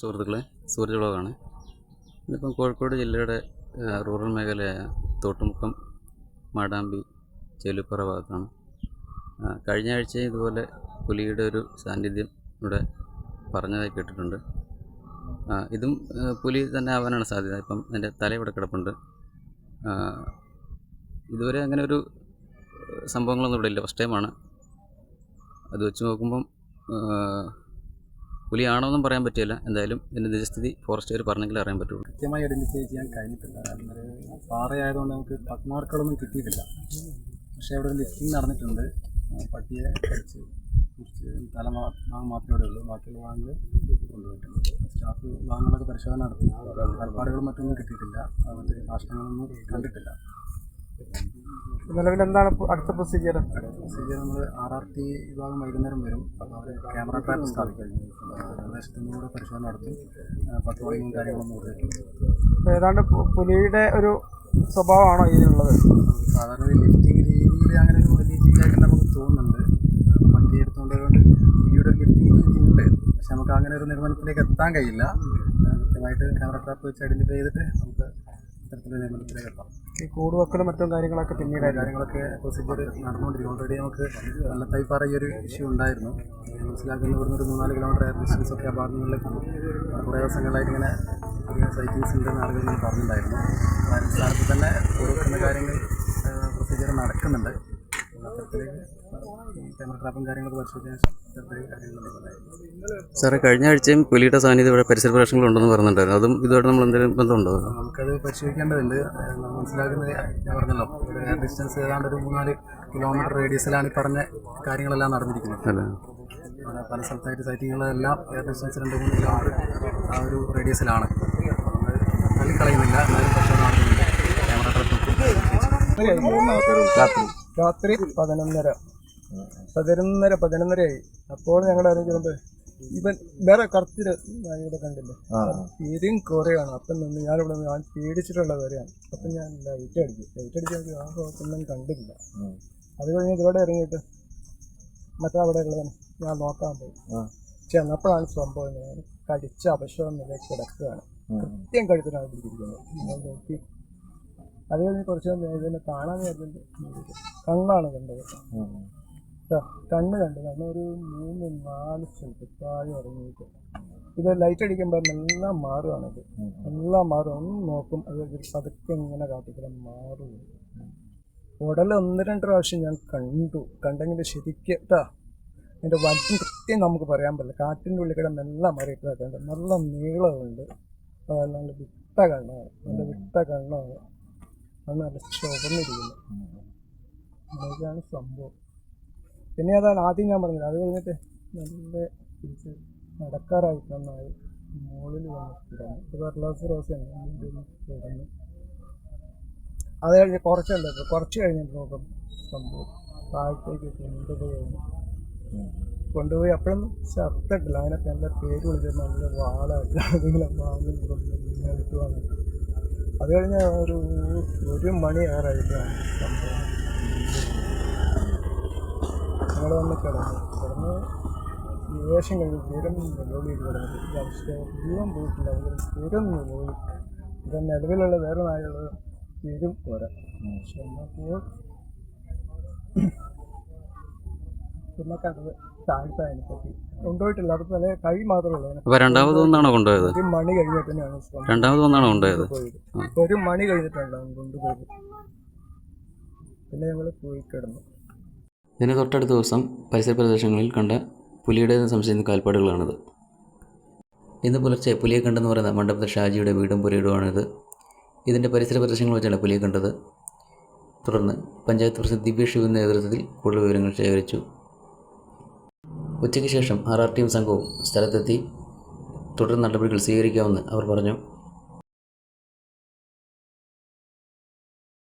സുഹൃത്തുക്കളെ സൂരജ് വ്ളോഗാണ്. ഇന്നിപ്പം കോഴിക്കോട് ജില്ലയുടെ റൂറൽ മേഖലയായ തോട്ടുമുക്കം മാടാമ്പി ചേലുപ്പറ ഭാഗത്താണ്. കഴിഞ്ഞ ആഴ്ച ഇതുപോലെ പുലിയുടെ ഒരു സാന്നിധ്യം ഇവിടെ പറഞ്ഞതായി കേട്ടിട്ടുണ്ട്. ഇതും പുലി തന്നെ ആവാനാണ് സാധ്യത. ഇപ്പം എന്റെ തല ഇവിടെ കിടപ്പുണ്ട്. ഇതുവരെ അങ്ങനെ ഒരു സംഭവങ്ങളൊന്നും ഇവിടെ ഇല്ല. ഫസ്റ്റ് ടൈമാണ്. അത് വെച്ച് നോക്കുമ്പം പുലിയാണോ എന്നും പറയാൻ പറ്റില്ല. എന്തായാലും ഇതിന്റെ നിജസ്ഥിതി ഫോറസ്റ്റുകാർ പറഞ്ഞെങ്കിൽ അറിയാൻ പറ്റുള്ളൂ. കൃത്യമായി ഐഡന്റിഫൈ ചെയ്യാൻ കഴിഞ്ഞിട്ടില്ല. കാരണം പാറയായതുകൊണ്ട് നമുക്ക് പത്മാർക്കുകളൊന്നും കിട്ടിയിട്ടില്ല. പക്ഷേ അവിടെ ഒരു നടന്നിട്ടുണ്ട്. പട്ടിയെ കടിച്ച് കുറച്ച് തല ഭാഗം മാത്രമേ ഉള്ളൂ. ബാക്കിയുള്ള ഭാഗങ്ങൾ കൊണ്ടുപോയിട്ടുണ്ട്. സ്റ്റാഫ് ഭാഗങ്ങളൊക്കെ പരിശോധന നടത്തി. ഏർപ്പാടുകളും മറ്റൊന്നും കിട്ടിയിട്ടില്ല. അതുകൊണ്ട് കാഷ്ടങ്ങളൊന്നും കണ്ടിട്ടില്ല. നിലവിൽ എന്താണ് അടുത്ത പ്രൊസീജിയർ പ്രൊസീജിയർ നമ്മൾ ആർ ആർ ടി വിഭാഗം വൈകുന്നേരം വരും. അപ്പോൾ അവർ ക്യാമറ ട്രാപ്പ് സ്ഥാപിക്കും. പ്രദേശത്തു നിന്ന് കൂടെ പരിശോധന നടത്തും. പട്രോളിങ്ങും കാര്യങ്ങളും ഏതാണ്ട് പുലിയുടെ ഒരു സ്വഭാവമാണോ ഇതിനുള്ളത്? സാധാരണ ലിഫ്റ്റിംഗ് രീതിയിൽ അങ്ങനെ ഒരു വലിയ രീതിയിലായിട്ട് നമുക്ക് തോന്നുന്നുണ്ട്. പട്ടി എടുത്തുകൊണ്ട് പുലിയുടെ ലിഫ്റ്റിംഗ് രീതി ഉണ്ട്. പക്ഷെ നമുക്ക് അങ്ങനെ ഒരു നിഗമനത്തിലേക്ക് എത്താൻ കഴിയില്ല. കൃത്യമായിട്ട് ക്യാമറ ട്രാപ്പ് വെച്ച് ഐഡന്റിഫൈ ചെയ്തിട്ട് നമുക്ക് ഇത്തരത്തിലൊരു നിയമനത്തിലേക്ക് എത്താം. ഈ കൂട് വെക്കലും മറ്റും കാര്യങ്ങളൊക്കെ പിന്നീട് കാര്യങ്ങളൊക്കെ പ്രൊസീജിയർ നടന്നുകൊണ്ടിരിക്കും ഓൾറെഡി നമുക്ക് വെള്ളത്തൈപ്പാറ ഈ ഒരു ഇഷ്യൂ ഉണ്ടായിരുന്നു. മനസ്സിലാക്കുന്ന ഇവിടുന്ന് ഒരു മൂന്നാൽ കിലോമീറ്റർ എയർ ഡിസ്റ്റൻസ് ഒക്കെ ഉണ്ട് കുറേ ദിവസങ്ങളായിട്ട് ഇങ്ങനെ പുതിയ സൈറ്റിങ്സ് ഉണ്ടെന്ന് ആളുകൾ പറഞ്ഞിട്ടുണ്ടായിരുന്നു. ആ തന്നെ കൂടുതൽ കാര്യങ്ങൾ പ്രൊസീജിയർ നടക്കുന്നുണ്ട്. സാറേ കഴിഞ്ഞ ആഴ്ചയും പുലിയുടെ സാന്നിധ്യം ഇവിടെ പരിസര പ്രശ്നങ്ങൾ ഉണ്ടെന്ന് പറഞ്ഞിട്ടുണ്ടായിരുന്നു. അതും ഇതുമായിട്ട് നമ്മൾ എന്തെങ്കിലും ബന്ധമുണ്ടോ? നമുക്കത് പരിശോധിക്കേണ്ടതുണ്ട്. നമ്മൾ മനസ്സിലാക്കുന്നത് ഞാൻ പറഞ്ഞല്ലോ ഡിസ്റ്റൻസ് ഏതാണ്ട് ഒരു മൂന്നാൽ കിലോമീറ്റർ റേഡിയസിലാണ് ഈ പറഞ്ഞ കാര്യങ്ങളെല്ലാം നടന്നിരിക്കുന്നത്. അല്ല പല സ്ഥലത്തായിട്ട് സൈറ്റിങ്ങുകളെല്ലാം എയർ ഡിസ്റ്റൻസ് രണ്ട് മൂന്ന് കിലോമീറ്റർ ആ ഒരു റേഡിയസിലാണ് തള്ളിക്കളയുന്നില്ല എന്നാലും പക്ഷേ നടക്കുന്നുണ്ട്. ക്യാമറ രാത്രി രാത്രി പതിനൊന്നര. പതിനൊന്നര പതിനൊന്നരയായി. അപ്പോൾ ഞങ്ങൾ അറിയിക്കുന്നുണ്ട് ഇവൻ വേറെ കറുത്തിര് ഇവിടെ കണ്ടില്ല? പേരും കുറയാണ്. അപ്പം നിന്ന് ഞാനിവിടെ ഞാൻ പേടിച്ചിട്ടുള്ള കാര്യമാണ്. അപ്പം ഞാൻ ലൈറ്റ് അടിച്ചു. ലൈറ്റ് അടിച്ച് ആ ഭാഗത്തൊന്നും കണ്ടില്ല. അത് കഴിഞ്ഞ് ഇവിടെ ഇറങ്ങിയിട്ട് മറ്റേ അവിടെ ഉള്ളവൻ ഞാൻ നോക്കാൻ പോയി. ചെന്നപ്പോഴാണ് സംഭവം ഞാൻ കടിച്ച അപശവം നില കിടക്കുകയാണ്. കൃത്യം കഴുത്തിനാണ് പിടിച്ചിരിക്കുന്നത്. ഞാൻ നോക്കി. അത് കഴിഞ്ഞ് കുറച്ച് നേരം ഇതിനെ കാണാൻ വരുന്നുണ്ട്. കണ്ണാണ് കണ്ടത്. കണ്ണ് കണ്ടു. കണ്ണ് ഒരു മൂന്ന് നാല് സ്ഥലത്ത് താഴെ ഇറങ്ങിയിട്ട്. ഇത് ലൈറ്റ് അടിക്കുമ്പോൾ എല്ലാം മാറുകയാണിത് എല്ലാം മാറും. ഒന്ന് നോക്കും. അത് പതുക്കെ ഇങ്ങനെ കാട്ടിക്കലം മാറും. ഉടൽ ഒന്ന് രണ്ട് പ്രാവശ്യം ഞാൻ കണ്ടു. കണ്ടെങ്കിൽ ശരിക്കും കേട്ടാ എന്റെ വലിയ കൃത്യം നമുക്ക് പറയാൻ പറ്റില്ല. കാട്ടിന്റെ ഉള്ളിൽ കിടന്ന് എല്ലാം മറിയിട്ടുണ്ട് നല്ല നീളമുണ്ട്. അതല്ലാണ്ട് വിട്ട കണ്ണാണ്. നല്ല വിട്ട കണ്ണാണ്. അത് നല്ല ചുവന്നിരിക്കുന്നു. അങ്ങനെയൊക്കെയാണ് സംഭവം. പിന്നെ അതാണ് ആദ്യം ഞാൻ പറഞ്ഞത്. അത് കഴിഞ്ഞിട്ട് നല്ല തിരിച്ച് നടക്കാറായി നന്നായി മുകളിൽ വന്നിട്ടുണ്ടായിരുന്നു ഒരു അറ്റ്ലാസ് റോസാണ് കിടന്നു അത് കഴിഞ്ഞ് കുറച്ചല്ല കുറച്ച് കഴിഞ്ഞിട്ട് നോക്കും സംഭവം. താഴത്തേക്ക് കൊണ്ടുപോയി. കൊണ്ടുപോയി. അപ്പോഴും ചത്തിട്ടില്ല അതിനൊക്കെ എന്റെ പേര് വിളിച്ചത് നല്ല വാളായിട്ട് അതിങ്ങനെ വാങ്ങി വന്നു അത് കഴിഞ്ഞ് ഒരു ഒരു മണി ആറായിട്ടാണ് സംഭവം. ഞങ്ങൾ വന്ന് കിടന്നു. കിടന്ന് വേഷം കഴിഞ്ഞ് സ്ഥിരം ജോലി കിടന്നിട്ട് പക്ഷേ ജീവൻ പോയിട്ടില്ല അവർ സ്ഥിരം ജോലി ഇത് നിലവിലുള്ള വേറെ നായുള്ള തീരും പോരാ. പക്ഷെ എന്നപ്പോൾ പിന്നെ കണ്ടത് താഴ്ത്ത അതിനെപ്പറ്റി കൊണ്ടുപോയിട്ടില്ല. അത് തലേ കൈ മാത്രമേ ഉള്ളൂ. അപ്പോൾ രണ്ടാമത് ഒന്നാണോ കൊണ്ടുപോയത്? ഒരു മണി കഴിഞ്ഞിട്ടാണ് രണ്ടാമത് ഒന്നാണോ കൊണ്ടുപോയത്? പോയത് ഒരു മണി കഴിഞ്ഞിട്ടുണ്ടാവും കൊണ്ടുപോയത്. പിന്നെ ഞങ്ങൾ പോയി കിടന്നു. ഇതിന് തൊട്ടടുത്ത ദിവസം പരിസര പ്രദേശങ്ങളിൽ കണ്ട പുലിയുടെ സംശയിക്കുന്ന കാൽപ്പാടുകളാണിത്. ഇന്ന് പുലർച്ചെ പുലിയെ കണ്ടെന്ന് പറയുന്ന മണ്ഡപത്തിൽ ഷാജിയുടെ വീടും പുരയിടമാണിത് ഇതിന്റെ പരിസര പ്രദേശങ്ങൾ വെച്ചാണ് പുലിയെ കണ്ടത്. തുടർന്ന് പഞ്ചായത്ത് പ്രസിഡന്റ് ദിവ്യ ശിവന്റെ നേതൃത്വത്തിൽ കൂടുതൽ വിവരങ്ങൾ ശേഖരിച്ചു. ഉച്ചയ്ക്ക് ശേഷം ആർ ആർ ടിയും സംഘവും സ്ഥലത്തെത്തി തുടർ നടപടികൾ സ്വീകരിക്കാമെന്ന് അവർ പറഞ്ഞു.